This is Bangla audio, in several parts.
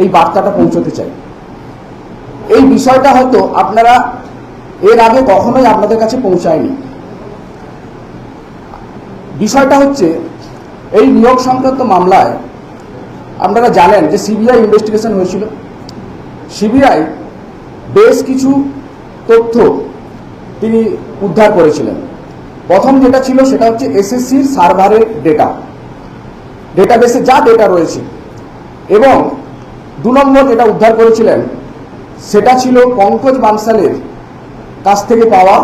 এই বার্তাটা পৌঁছতে চাই। এই বিষয়টা হয়তো আপনারা এর আগে কখনোই আপনাদের কাছে পৌঁছায়নি। বিষয়টা হচ্ছে, এই নিয়োগ সংক্রান্ত মামলায় আপনারা জানেন যে সিবিআই ইনভেস্টিগেশন হয়েছিল। সিবিআই বেশ কিছু তথ্য তিনি উদ্ধার করেছিলেন। প্রথম যেটা ছিল সেটা হচ্ছে এসএসসির সার্ভারের ডেটা ডেটাবেসে যা ডেটা রয়েছে। এবং দু নম্বর যেটা উদ্ধার করেছিলেন, সেটা ছিল পঙ্কজ বানসালের কাছ থেকে পাওয়া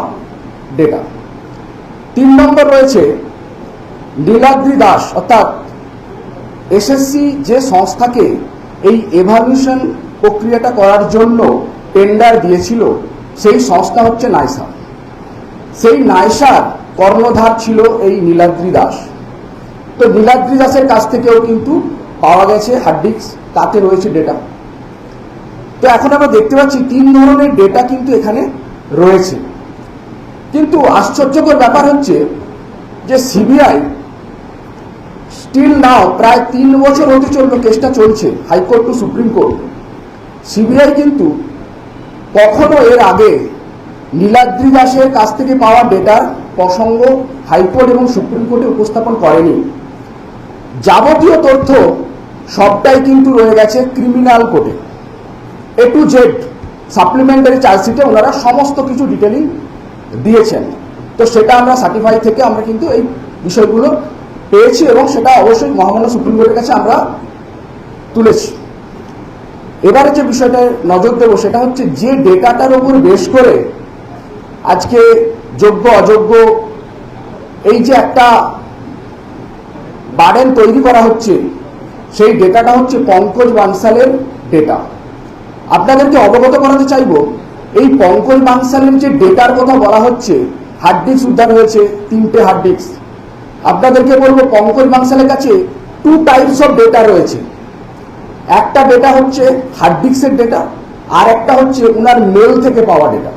ডেটা তিন নম্বর রয়েছে নীলাদ্রি দাস, অর্থাৎ এসএসসি যে সংস্থাকে এই এভালুয়েশন প্রক্রিয়াটা করার জন্য টেন্ডার দিয়েছিল, সেই সংস্থা হচ্ছে নাইসা। সেই নাইসার কর্ণধার ছিল এই নীলাদ্রি দাস। তো নীলাদ্রি দাসের কাছ থেকেও কিন্তু পাওয়া গেছে হার্ড ডিস্ক তাতে রয়েছে ডেটা তো এখন আমরা দেখতে পাচ্ছি তিন ধরনের ডেটা কিন্তু এখানে রয়েছে। কিন্তু আশ্চর্যকর ব্যাপার হচ্ছে যে সিবিআই স্টিল নাও প্রায় তিন বছর হতে চলল কেসটা চলছে high court to supreme court CBI কিন্তু কখনো এর আগে নীলাদ্রি দাসের কাছ থেকে পাওয়া ডেটার প্রসঙ্গ হাইকোর্ট এবং সুপ্রিম কোর্টে উপস্থাপন করেনি। যাবতীয় তথ্য সবটাই কিন্তু রয়ে গেছে ক্রিমিনাল কোর্টে এ। টু জেড সাপ্লিমেন্টারি চার্জশিটে ওনারা সমস্ত কিছু ডিটেলিং দিয়েছেন। তো সেটা আমরা সার্টিফাই থেকে আমরা কিন্তু এই বিষয়গুলো পেয়েছি এবং সেটা অবশ্যই মহামান্য সুপ্রিম কোর্টের কাছে আমরা তুলেছি। এবারে যে বিষয়টা নজর দেবো সেটা হচ্ছে যে ডেটাটার উপর বেশ করে আজকে যোগ্য, অযোগ্য এই যে একটা বার্ডেন তৈরি করা হচ্ছে সেই ডেটাটা হচ্ছে পঙ্কজ বানসালের ডেটা আপনাদেরকে অবগত করাতে চাইব, এই পঙ্কজ বানসালের যে ডেটার কথা বলা হচ্ছে হার্ড ডিস্ক উদ্ধার হয়েছে, তিনটে হার্ড ডিস্ক আপনাদেরকে বলব, পঙ্কজ বানসালের কাছে টু টাইপস অফ ডেটা রয়েছে। একটা ডেটা হচ্ছে হার্ড ডিস্কের ডেটা আর একটা হচ্ছে ওনার মেল থেকে পাওয়া ডেটা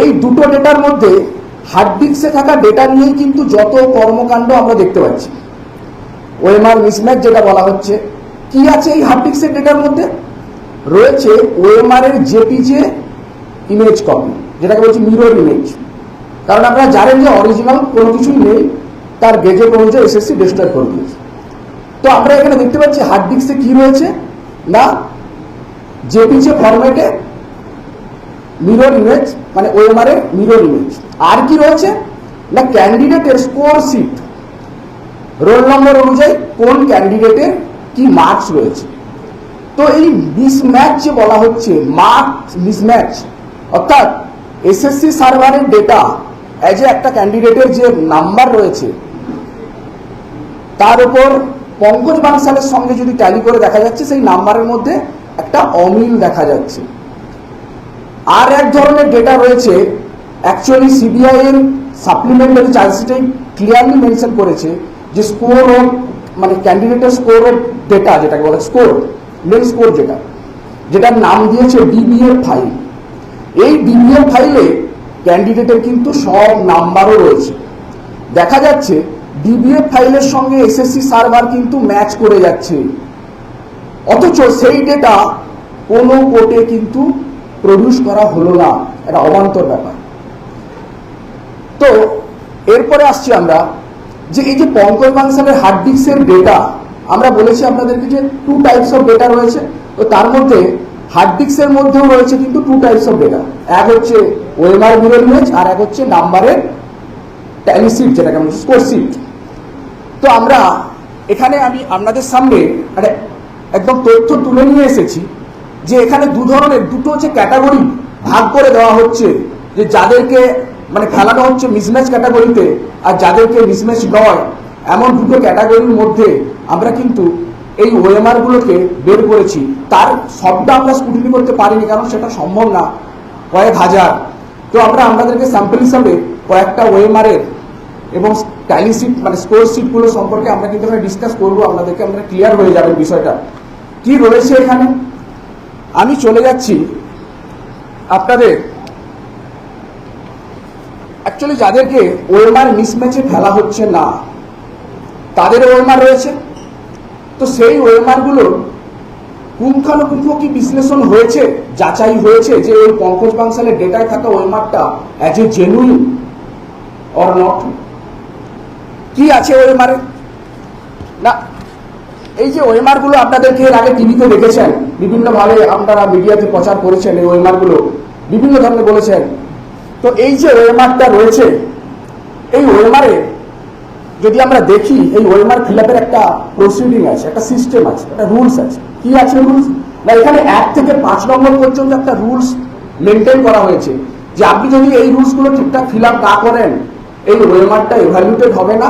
এই দুটো ডেটার মধ্যে হার্ড ডিস্কে থাকা ডেটা নিয়েই কিন্তু যত কর্মকাণ্ড আমরা দেখতে পাচ্ছি। ওএমআর মিসম্যাচ যেটা বলা হচ্ছে, কি আছে এই ডিস্কের ডেটার মধ্যে? রয়েছে ওএমআর এর জেপিজে ইমেজ কপি যেটাকে বলছি মিরর ইমেজ কারণ আপনারা জানেন যে অরিজিনাল কোনো কিছুই নেই, তার গেজেট অনুযায়ী এসএসসি ডিস্ট্রয় করে দিয়েছে। তো আমরা এখানে দেখতে পাচ্ছি হার্ড ডিস্কে কি রয়েছে? না, জেপিজে ফরম্যাটে মিরর ইমেজ মানে ওএমআর এর মিরর ইমেজ আর কি রয়েছে? না ক্যান্ডিডেটের স্কোর সিট রোল নম্বর অনুযায়ী কোন ক্যান্ডিডেটের কি মার্কস রয়েছে। তো এই মিসম্যাচ যে বলা হচ্ছে মার্ক মিসম্যাচ অর্থাৎ এসএসসি সার্ভারের ডেটা অ্যাজ এ একটা ক্যান্ডিডেটের যে নাম্বার রয়েছে, তার উপর পঙ্কজ বানসালের সঙ্গে যদি ট্যালি করে দেখা যাচ্ছে, সেই নাম্বারের মধ্যে একটা অমিল দেখা যাচ্ছে। আর এক ধরনের ডেটা রয়েছে অ্যাকচুয়ালি সিবিআই এর সাপ্লিমেন্টারি চার্জশিটে ক্লিয়ারলি মেনশন করেছে যে স্কোর অফ মানে ক্যান্ডিডেটের স্কোর অফ ডেটা যেটাকে বলে স্কোর মেন স্কোর যেটা, যেটার নাম দিয়েছে ডিবিএফ ফাইল এই ডিবিএফ ফাইলে ক্যান্ডিডেটের কিন্তু সব নাম্বারও রয়েছে। দেখা যাচ্ছে ডিবিএফ ফাইলের সঙ্গে এসএসসি সার্ভার কিন্তু ম্যাচ করে যাচ্ছে। অথচ সেই ডেটা কোনো কোর্টে কিন্তু প্রডিউস করা হলো না। এটা অবান্তর ব্যাপার। তো, এরপরে আসছি আমরা যে এই যে পঙ্কজ বাংসালের হার্ড ডিস্কের ডেটা আমরা বলেছি আপনাদেরকে যে টু টাইপস অফ ডেটা রয়েছে, তো তার মধ্যে হার্ড ডিস্কের মধ্যেও রয়েছে কিন্তু টু টাইপস অফ ডেটা এক হচ্ছে ওএমআর মিরর ইমেজ আর এক হচ্ছে নাম্বারের ট্যালি সিট যেটাকে আমরা স্কোর সিট তো আমরা এখানে আমি আপনাদের সামনে মানে একদম তথ্য তুলে নিয়ে এসেছি যে এখানে দু ধরনের, দুটো হচ্ছে ক্যাটাগরি ভাগ করে দেওয়া হচ্ছে, যে যাদেরকে মানে ফেলানো হচ্ছে মিসম্যাচ ক্যাটাগরিতে আর যাদেরকে মিসম্যাচ নয় এমন দুটো ক্যাটাগরির মধ্যে আমরা কিন্তু এই ওএমআর গুলোকে বের করেছি। তার সবটা আমরা স্কুটিনি করতে পারিনি, কারণ সেটা সম্ভব না। কয়েক হাজার। তো আমরা আপনাদেরকে স্যাম্পল হিসাবে কয়েকটা ওএমআর এর এবং ট্যালি সিট মানে স্কোর সিটগুলো সম্পর্কে আমরা কিন্তু ডিসকাস করব। আপনাদেরকে আমরা ক্লিয়ার হয়ে যাবে বিষয়টা। কি রয়েছে এখানে? আমি চলে যাচ্ছি আপনাদের অ্যাকচুয়ালি যাদেরকে ওয়েমার মিসম্যাচে ফেলা হচ্ছে না, তাদের ওয়েমার রয়েছে। তো সেই ওয়েমারগুলোর পুঙ্খানুপুঙ্খ কি বিশ্লেষণ হয়েছে, যাচাই হয়েছে যে ওই পঙ্কজ বাংশালের ডেটায় থাকা ওয়েমারটা as a genuine or not কি আছে ওয়েমারে? না, এই যে ওয়েমারগুলো আপনাদেরকে এর আগে টিভিতে দেখেছেন, বিভিন্নভাবে আপনারা মিডিয়াতে প্রচার করেছেন এই ওয়েমারগুলো, বিভিন্ন ধরনের বলেছেন। তো এই যে ওয়েমারটা রয়েছে, এই ওয়েমারে যদি আমরা দেখি, এই ওয়েমার ফিলাপের একটা প্রসিডিং আছে, একটা সিস্টেম আছে, একটা রুলস আছে। কি আছে রুলস না, এখানে এক থেকে পাঁচ নম্বর পর্যন্ত একটা রুলস মেনটেন করা হয়েছে। যে আপনি যদি এই রুলসগুলো ঠিকঠাক ফিল আপ না করেন, এই ওয়েমারটা এভালুয়েটেড হবে না,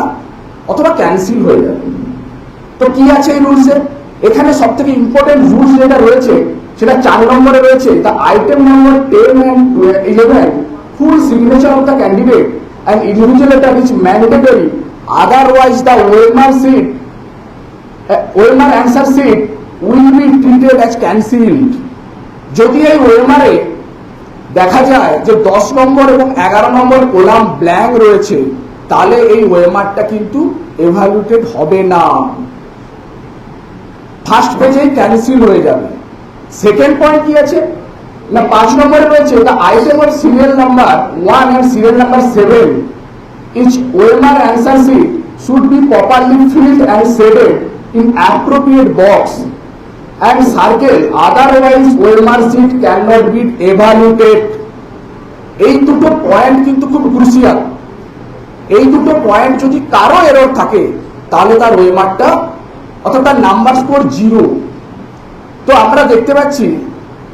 অথবা ক্যান্সেল হয়ে যাবে। তো কি আছে এই রুলসে এখানে সব থেকে ইম্পর্টেন্ট রুলস যেটা রয়েছে, সেটা চার নম্বরে রয়েছে তা item number ten and eleven full signature of the candidate and individual letter is mandatory otherwise the OMR sheet OMR answer sheet will be treated as cancelled যদি এই ওয়েমারে দেখা যায় যে দশ নম্বর এবং এগারো নম্বর কোলাম ব্ল্যাঙ্ক রয়েছে, তাহলে এই ওয়েমারটা কিন্তু এভালুয়েটেড হবে না। ফার্স্ট পেজেই ক্যান্সেল হয়ে যাবে। সেকেন্ড পয়েন্ট কি আছে? না, পাঁচ নম্বরে রয়েছে the item of serial number one and serial number seven each OMR answer sheet should be properly filled and shaded in appropriate box and circle otherwise OMR sheet can not be evaluated এই দুটো পয়েন্ট কিন্তু খুব ক্রুশিয়াল এই দুটো পয়েন্ট যদি কারও এরর থাকে, তাহলে তার ওয়েমারটা অর্থাৎ তার নাম্বার স্কোর জিরো তো আমরা দেখতে পাচ্ছি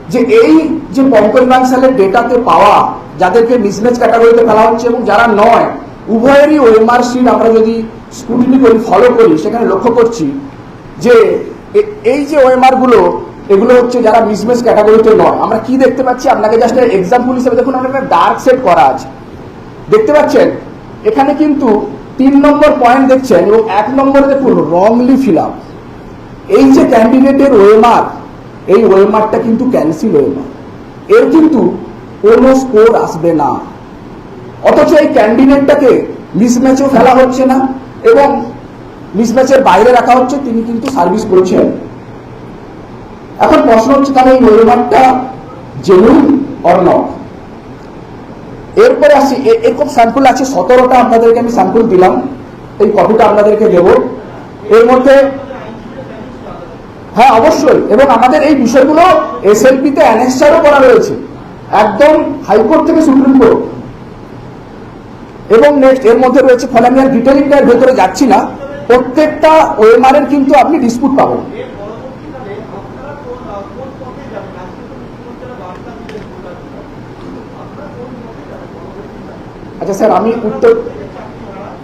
যে এই যে পঙ্কজ বাংশালের ডেটাতে পাওয়া, যাদেরকে মিসম্যাচ ক্যাটাগরিতে ফেলা হচ্ছে এবং যারা নয়, উভয়েরই ওএমআর শিট আমরা যদি স্ক্রুটিনি করি ফলো করি, সেখানে লক্ষ্য করছি যে এই যে ওএমআরগুলো, এগুলো হচ্ছে যারা মিসম্যাচ ক্যাটাগরিতে নয়। আমরা কি দেখতে পাচ্ছি? আপনাকে জাস্ট এক্সাম্পল হিসেবে দেখুন আমরা একটা ডার্ক সেট করা আছে। দেখতে পাচ্ছেন? এখানে কিন্তু তিন নম্বর পয়েন্ট দেখছেন এবং এক নম্বরে দেখুন রংলি ফিল এই যে ক্যান্ডিডেটের ওয়েমার এই ওয়েমারটা কিন্তু ক্যান্সেল ওয়েমার এর কিন্তু কোনো স্কোর আসবে না। অথচ এই ক্যান্ডিডেটটাকে মিসম্যাচও ফেলা হচ্ছে না এবং মিসম্যাচের বাইরে রাখা হচ্ছে, তিনি কিন্তু সার্ভিস করছেন। এখন প্রশ্ন হচ্ছে তাহলে এই ওয়েমারটা জেনুইন অর এরপরে আসি, এ- এরকম স্যাম্পল আছে, সতেরোটা আপনাদেরকে আমি স্যাম্পল দিলাম। এই কপিটা আপনাদেরকে দেব। এর মধ্যে হ্যাঁ অবশ্যই। এবং আমাদের এই বিষয়গুলো এসএলপিতে অ্যানেক্সারও করা রয়েছে। একদম হাইকোর্ট থেকে সুপ্রিম কোর্ট। এবং নেক্সট এর মধ্যে রয়েছে ফলে আমি আর ডিটেলিংটার ভেতরে যাচ্ছি না। প্রত্যেকটা ওএমআর এর কিন্তু আপনি ডিসপুট পাবেন। আচ্ছা স্যার, আমি উত্তর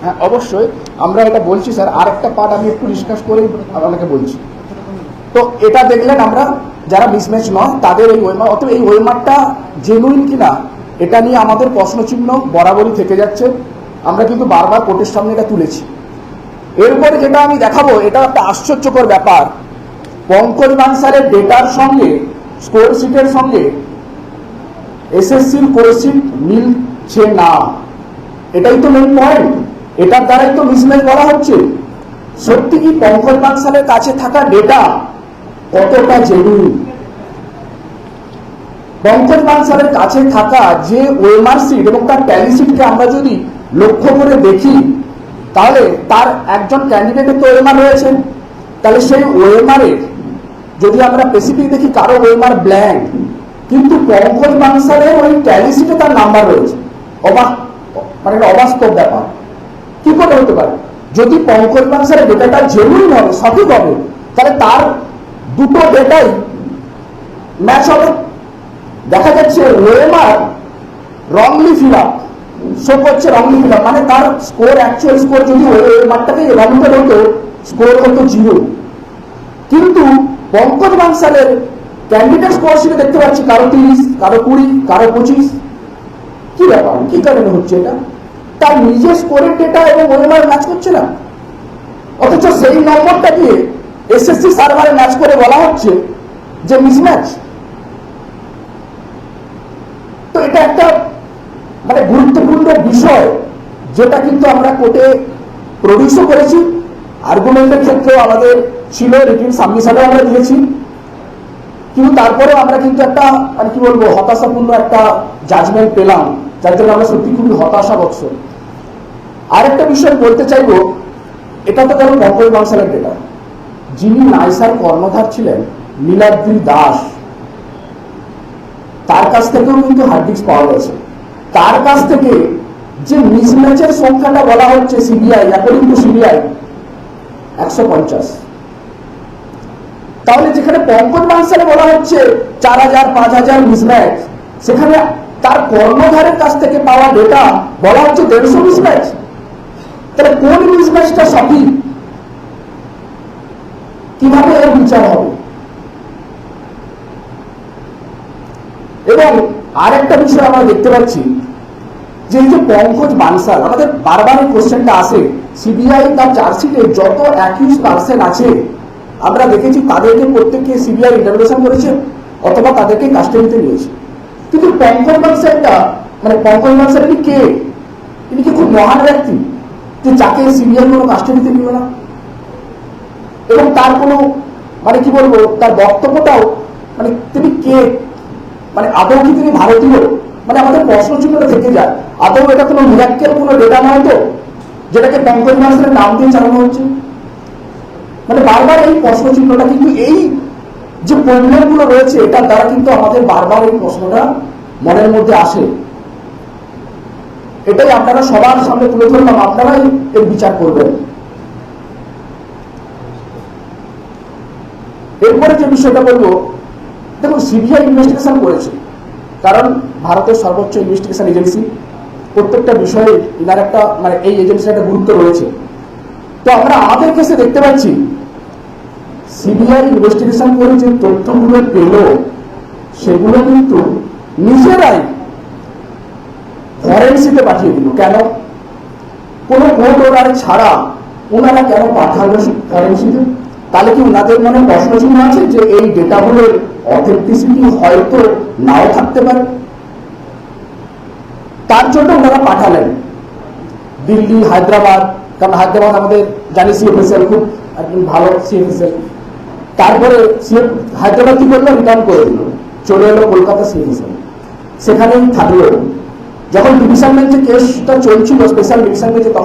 হ্যাঁ অবশ্যই। আমরা এটা বলছি, স্যার। আর একটা পার্ট আমি একটু ডিসকাস করে আপনাকে বলছি। তো এটা দেখলেন আমরা যারা মিসম্যাচ নয়, তাদের এই ওয়েমার অতএব এই ওয়েমারটা জেনুইন কিনা, এটা নিয়ে আমাদের প্রশ্নচিহ্ন বরাবরই থেকে যাচ্ছে। আমরা কিন্তু বারবার কোর্টের সামনে এটা তুলেছি। এরপরে যেটা আমি দেখাবো, এটা একটা আশ্চর্যকর ব্যাপার। পঙ্কজ বানসারের ডেটার সঙ্গে স্কোর শিটের সঙ্গে এসএসসির কোর্সিট মিলছে না। এটাই তো মেন পয়েন্ট এটার দ্বারাই তো মিসম্যাচ বলা হচ্ছে। সত্যি কি পঙ্কজ বানসালের কাছে থাকা ডেটা কতটা জেনুইন? পঙ্কজ বানসালের কাছে থাকা যে ওয়েমার সিট এবং তার ট্যালি সিটকে আমরা যদি লক্ষ্য করে দেখি, তাহলে তার একজন ক্যান্ডিডেটের তো ওয়েমার রয়েছে তাহলে সেই ওয়েমারের যদি আমরা স্পেসিফিক দেখি, কারও ওয়েমার ব্ল্যাঙ্ক কিন্তু পঙ্কজ বানসালের ওই ট্যালি সিটে তার নাম্বার রয়েছে। অবাক মানে অবাস্তব ব্যাপার। কি করে হতে পারে? যদি পঙ্কজ বাংশারের ডেটাটা জেনুইন হবে, সঠিক হবে, তাহলে তার দুটো ডেটাই ম্যাচ হবে। দেখা যাচ্ছে ওয়েমার রংলি ফিল আপ শো করছে রংলি ফিল মানে তার স্কোর অ্যাকচুয়াল স্কোর যদি ওয়েমারটাকে রংটা হতো স্কোর হতো জিরো কিন্তু পঙ্কজ বাংশালের ক্যান্ডিডেট স্কোর শিটে দেখতে পাচ্ছি কারও তিরিশ, কারও কুড়ি, কারও পঁচিশ। কি ব্যাপার? কি কারণে হচ্ছে এটা? তার নিজের স্কোরের ডেটা এবং ওয়েমার ম্যাচ করছে না। অথচ সেই নম্বরটা দিয়ে এসএসসি সার্ভারে ম্যাচ করে বলা হচ্ছে যে মিসম্যাচ তো এটা একটা মানে গুরুত্বপূর্ণ বিষয়, যেটা কিন্তু আমরা কোর্টে প্রডিউসও করেছি। আর্গুমেন্টের ক্ষেত্রেও আমাদের ছিল রিটিন সাবমিশনও আমরা দিয়েছি। কিন্তু তারপরেও আমরা কিন্তু একটা মানে কি বলব, হতাশাপূর্ণ একটা জাজমেন্ট পেলাম, যার জন্য আমরা সত্যি খুবই হতাশাবৎস আরেকটা বিষয় বলতে চাইব, এটা তো গেল পঙ্কজ বাংশালের ডেটা যিনি নাইসার কর্ণধার ছিলেন, নীলাদ্রি দাস। তার কাছ থেকেও কিন্তু হার্ড ডিস্ক পাওয়া গেছে। তার কাছ থেকে যে মিসম্যাচের সংখ্যাটা বলা হচ্ছে সিবিআই অ্যাকর্ডিং টু সিবিআই একশো পঞ্চাশ। তাহলে যেখানে পঙ্কজ বাংশালে বলা হচ্ছে চার হাজার, পাঁচ হাজার মিসম্যাচ সেখানে তার কর্মধারের কাছ থেকে পাওয়া ডেটা বলা হচ্ছে দেড়শো মিসম্যাচ তাহলে কোন মিসম্যাচটা সঠিক? কীভাবে এর বিচার হবে? এবং আরেকটা বিষয় আমরা দেখতে পাচ্ছি, যে এই যে পঙ্কজ বানসাল, আমাদের বারবার এই কোশ্চেনটা আসে সিবিআই তার চার্জশিটে যত অ্যাকিউজ পার্সন আছে, আমরা দেখেছি তাদেরকে প্রত্যেককে সিবিআই ইন্টারভেশন করেছে, অথবা তাদেরকে কাস্টডিতে নিয়েছে। কিন্তু পঙ্কজ বানসালটা মানে পঙ্কজ বানসাল কে? ইনি কি খুব মহান ব্যক্তি, যে যাকে সিবিআই কোনো কাস্টডিতে নিবে না? এবং তার কোনো মানে কি বলব, তার বক্তব্যটাও মানে তিনি কে মানে আদৌ কি তিনি ভারতীয়? মানে আমাদের প্রশ্ন চিহ্নটা থেকে যায়। আদৌ এটা কোনো মিরাক্কেল, কোনো ডেটা নয় তো, যেটাকে পঙ্কজ মাসের নাম দিয়ে চালানো হচ্ছে। মানে বারবার এই প্রশ্ন চিহ্নটা, কিন্তু এই যে প্রবলেমগুলো রয়েছে, এটার দ্বারা কিন্তু আমাদের বারবার এই প্রশ্নটা মনের মধ্যে আসে। এটাই আপনারা সবার সামনে তুলে ধরলাম, আপনারাই এর বিচার করবেন। এরপরে যে বিষয়টা বলব, দেখুন সিবিআই ইনভেস্টিগেশন করেছে। কারণ ভারতের সর্বোচ্চ ইনভেস্টিগেশন এজেন্সি প্রত্যেকটা বিষয়ে ইনার একটা মানে এই এজেন্সির একটা গুরুত্ব রয়েছে। তো আমরা আমাদের কেসে দেখতে পাচ্ছি সিবিআই ইনভেস্টিগেশন করে যে তথ্যগুলো পেল, সেগুলো কিন্তু নিজেরাই ফরেন্সিকে পাঠিয়ে দিল। কেন? কোনো কোর্ট অর্ডার ছাড়া ওনারা কেন পাঠালো ফরেন্সিকে তাহলে কি ওনাদের মনে প্রশ্ন চিহ্ন আছে যে এই ডেটাগুলোর অথেন্টিসিটি হয়তো নাও থাকতে পারে? তার জন্য ওনারা পাঠালেন। দিল্লি, হায়দ্রাবাদ, কারণ হায়দ্রাবাদ আমাদের জানি সিএফএসএল খুব একদম ভালো সিএফএসএল তারপরে সিএফ হায়দ্রাবাদ কি করল? রিটার্ন করে দিল। চলে এলো কলকাতা সিএফএসএল সেখানেই থাকল। যখন ডিভিশন বেঞ্চে কেসটা চলছিল স্পেশাল ডিভিশন বেঞ্চে তখন